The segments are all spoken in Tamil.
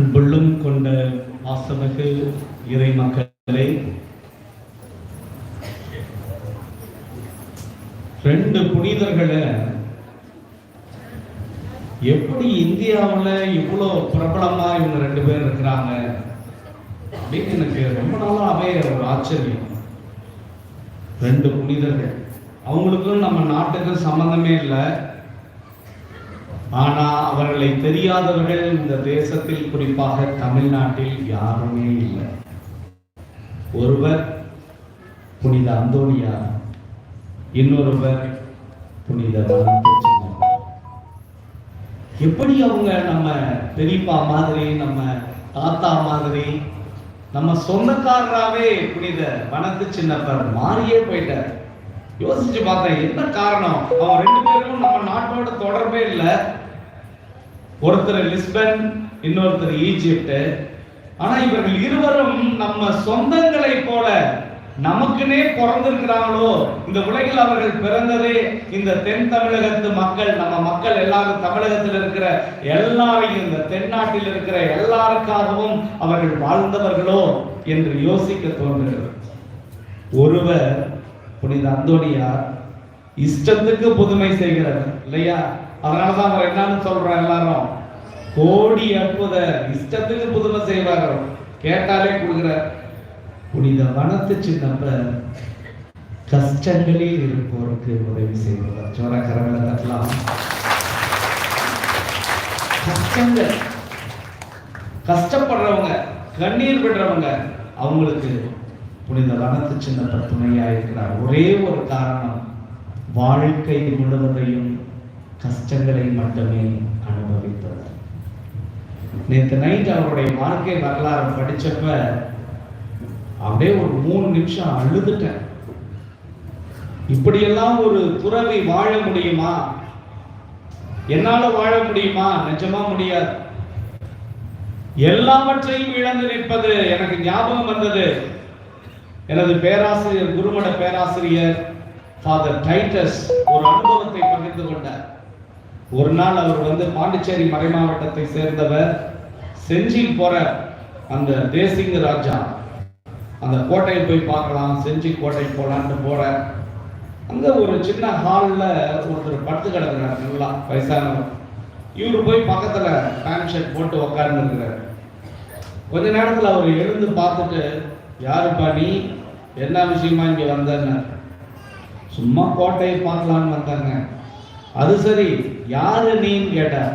அன்புள்ளும் கொண்ட பாசமிகு இறை மக்களே ரெண்டு புனிதர்களை எப்படி இந்தியாவுல இவ்வளோ பிரபலமா இவங்க ரெண்டு பேர் இருக்கிறாங்க அப்படின்னு எனக்கு ரொம்ப நாளாவே ஒரு ஆச்சரியம். ரெண்டு புனிதர்கள். அவங்களுக்கும் நம்ம நாட்டுக்கும் சம்மந்தமே இல்லை. ஆனா அவர்களை தெரியாதவர்கள் இந்த தேசத்தில் குறிப்பாக தமிழ்நாட்டில் யாருமே இல்லை. ஒருவர் புனித அந்தோனியார் இன்னொருவர் புனித எப்படி அவங்க நம்ம பெரியப்பா மாதிரி நம்ம தாத்தா மாதிரி நம்ம சொந்தக்காரராகவே புனித வனத்து சின்னப்பர் மாறியே போயிட்டார். யோசிச்சு பார்த்தேன் என்ன காரணம்? அவன் ரெண்டு பேரும் நம்ம நாட்டோட தொடர்பே இல்லை. ஒருத்தர் லிஸ்பன் இன்னொருத்தர் ஈஜிப்ட். ஆனா இவர்கள் இருவரும் நம்ம சொந்தங்களை போல நமக்குனே பிறந்திருக்கிறாங்களோ? இந்த உலகில் அவர்கள் பிறந்ததே இந்த தென் தமிழகத்து மக்கள் நம்ம மக்கள் எல்லாரும் தமிழகத்தில் இருக்கிற எல்லாரையும் இந்த தென்னாட்டில் இருக்கிற எல்லாருக்காகவும் அவர்கள் வாழ்ந்தவர்களோ என்று யோசிக்க தோன்றுகிறது. ஒருவர் புனித அந்தோனியார் இஷ்டத்துக்கு புதுமை செய்கிறவர் இல்லையா? அதனாலதான் அவர் என்னன்னு சொல்றோம் எல்லாரும். கோடி அற்புத இஷ்டத்துக்கு புதுமை செய்வார். கேட்டாலே கொடுக்குற புனித வனத்து சின்னப்ப கஷ்டங்களில் இருப்போருக்கு உதவி செய்வார். சோர கரங்களை தட்டலாம். கஷ்டங்கள். கஷ்டப்படுறவங்க கண்ணீர் விடுறவங்க அவங்களுக்கு புனித வனத்து சின்னப்ப துணையா இருக்கிறார். ஒரே ஒரு காரணம் வாழ்க்கை முழுவதையும் கஷ்டங்களை மட்டுமே அனுபவித்தவர். நேற்று நைட் அவருடைய வாழ்க்கை வரலாறு படிச்சப்ப அப்படியே ஒரு மூணு நிமிஷம் அழுதுட்டேன். இப்படியெல்லாம் ஒரு துறவி வாழ முடியுமா? என்னால வாழ முடியுமா? நிஜமா முடியாது. எல்லாவற்றையும் இழந்து நிற்பது எனக்கு ஞாபகம் வந்தது. எனது பேராசிரியர் குருமட பேராசிரியர் ஃபாதர் டைட்டஸ் ஒரு அனுபவத்தை பகிர்ந்து கொண்டார். ஒரு நாள் அவர் வந்து பாண்டிச்சேரி மறைமாவட்டத்தை சேர்ந்தவர் செஞ்சியில் போற அந்த தேசிங்க ராஜா அந்த கோட்டையை போய் பார்க்கலாம் செஞ்சி கோட்டை போகலான்ட்டு போற. அங்க ஒரு சின்ன ஹாலில் ஒருத்தர் படுத்து கிடக்குறாரு நல்லா வயசானவர். இவர் போய் பக்கத்தில் பேண்ட் ஷர்ட் போட்டு உக்காந்துருக்கிறார். கொஞ்ச நேரத்தில் அவர் எழுந்து பார்த்துட்டு யாருப்பா நீ? என்ன விஷயமா இங்கே வந்தேன்னு? சும்மா கோட்டையை பார்க்கலான்னு வந்தாங்க. அது சரி யாரு நீன்னு கேட்டார்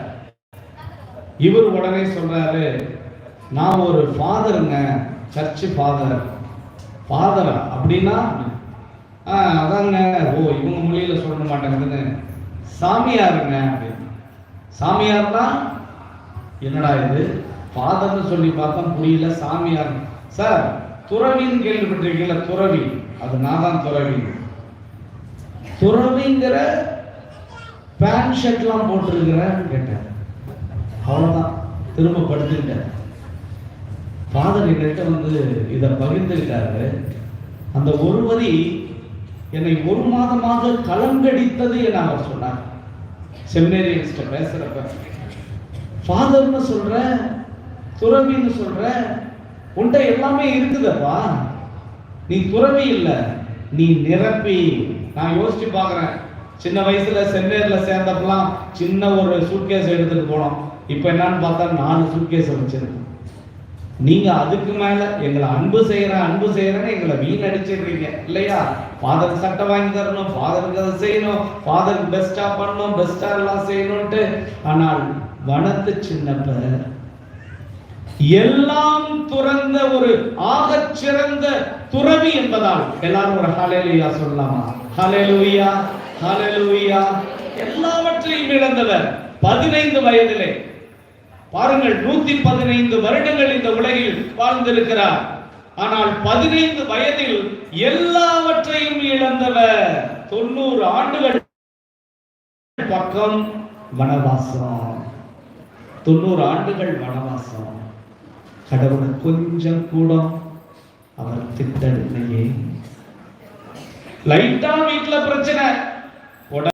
இவர் உடனே சொல்றாரு நான் ஒரு ஃபாதருங்க சர்ச்சு ஃபாதர் ஃபாதர் அப்படின்னா ஆ அதாங்க ஓ இவங்க மொழியில சொல்ல மாட்டேங்குதுன்னு. சாமியாருங்க அப்படின்னு. தான் என்னடா இது? ஃபாதர்னு சொல்லி பார்த்தா புரியல சாமியார். சார் துறவின்னு கேள்விப்பட்டிருக்கீங்களா? துறவி. அது நான் தான் துறவி. துறவிங்கிற பேண்ட் ஷர்ட்லாம் போட்டிருக்கிறேன்னு கேட்டேன். அவ்வளோதான் திரும்ப படுத்துக்கிட்டேன். ஃபாதர் என்கிட்ட வந்து இதை பகிர்ந்துக்கிட்டாரு. அந்த ஒரு வரி என்னை ஒரு மாதமாக கலங்கடித்தது என அவர் சொன்னார். செமினேரியன்ஸ்ட பேசுறப்ப. ஃபாதர்னு சொல்ற துறவின்னு சொல்ற உன்ட்ட எல்லாமே இருக்குதப்பா. நீ துறவி இல்லை நீ நிரப்பி. நான் யோசிச்சு பார்க்குறேன். சின்ன வயசுல சென்னேர்ல சேர்ந்தப்பெல்லாம் சின்ன ஒரு சூட்கேஸ் எடுத்துட்டு போனோம். இப்ப என்னன்னு பார்த்தா நாலு சூட்கேஸ் வச்சிருக்கோம். நீங்க அதுக்கு மேல எங்களை அன்பு செய்யறேன் அன்பு செய்யறேன்னு எங்களை வீணடிச்சிடுறீங்க. இல்லையா? ஃபாதர் சட்டை வாங்கி தரணும் ஃபாதருக்கு அதை செய்யணும் ஃபாதருக்கு பெஸ்டா பண்ணணும் பெஸ்டா எல்லாம் செய்யணும்ட்டு. ஆனால் வனத்து சின்னப்ப எல்லாம் துறந்த ஒரு ஆக சிறந்த துறவி என்பதால் எல்லாரும் ஒரு ஹலேலுயா சொல்லலாமா? Hallelujah hallelujah. எல்லாவற்றையும் இழந்தவர் பதினைந்து வயதிலே. பாருங்கள் நூத்தி பதினைந்து வருடங்கள் இந்த உலகில் வாழ்ந்திருக்கிறார். ஆனால் பதினைந்து வயதில் எல்லாவற்றையும் இழந்தவர் தொண்ணூறு ஆண்டுகள் பக்கம் வனவாசம். தொண்ணூறு ஆண்டுகள் வனவாசம். கடவுளை கொஞ்சம் கூட அவர் திட்டவில்லையே லைட்டா வீட்டுல பிரச்சனை.